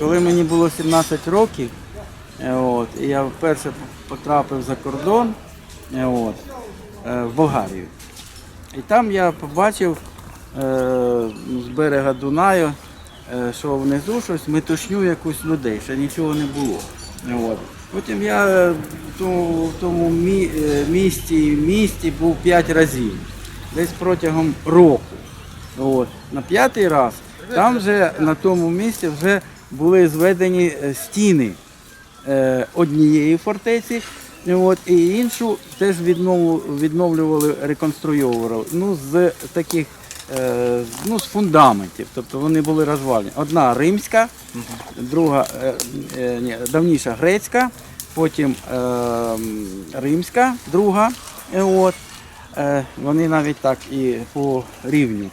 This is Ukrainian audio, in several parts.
коли мені було 17 років, е, от, і я вперше потрапив за кордон е, от, е, в Болгарію. І там я побачив е, з берега Дунаю, е, що внизу щось метушню якусь людей, ще нічого не було. От. Потім я в тому, в тому мі- місті, місті був 5 разів, десь протягом року. От. На п'ятий раз там вже на тому місці вже були зведені е, стіни е, однієї фортеці, от, і іншу теж відновлювали, реконструювали. Ну, з таких е, ну, з фундаментів. Тобто вони були розвалені. Одна римська, друга ні, давніша грецька, потім римська, друга. От. Вони навіть так і по рівню.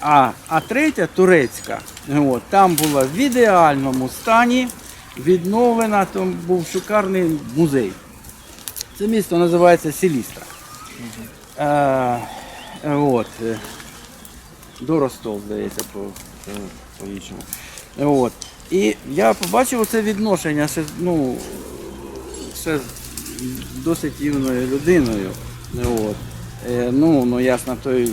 А, а третя турецька, от, там була в ідеальному стані, відновлена, там був шикарний музей. Це місто називається Селістра. Е, е, от, е, до Ростов, здається, по, по, по-іншому. Е, От. І я побачив це відношення ще, ну, ще з досить юною людиною. От. Е, ну, ну, я ж на той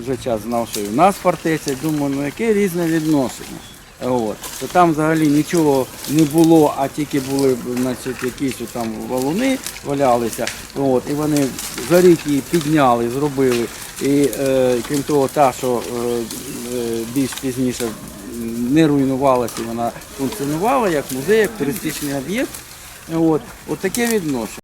вже час знав, що і в нас фортеця, думаю, ну яке різне відношення. От. То там взагалі нічого не було, а тільки були значить, якісь там валуни валялися. От. І вони за рік її підняли, зробили. І е, крім того, та, що е, е, більш пізніше не руйнувалася, вона функціонувала як музей, як туристичний об'єкт. От, от таке відношення.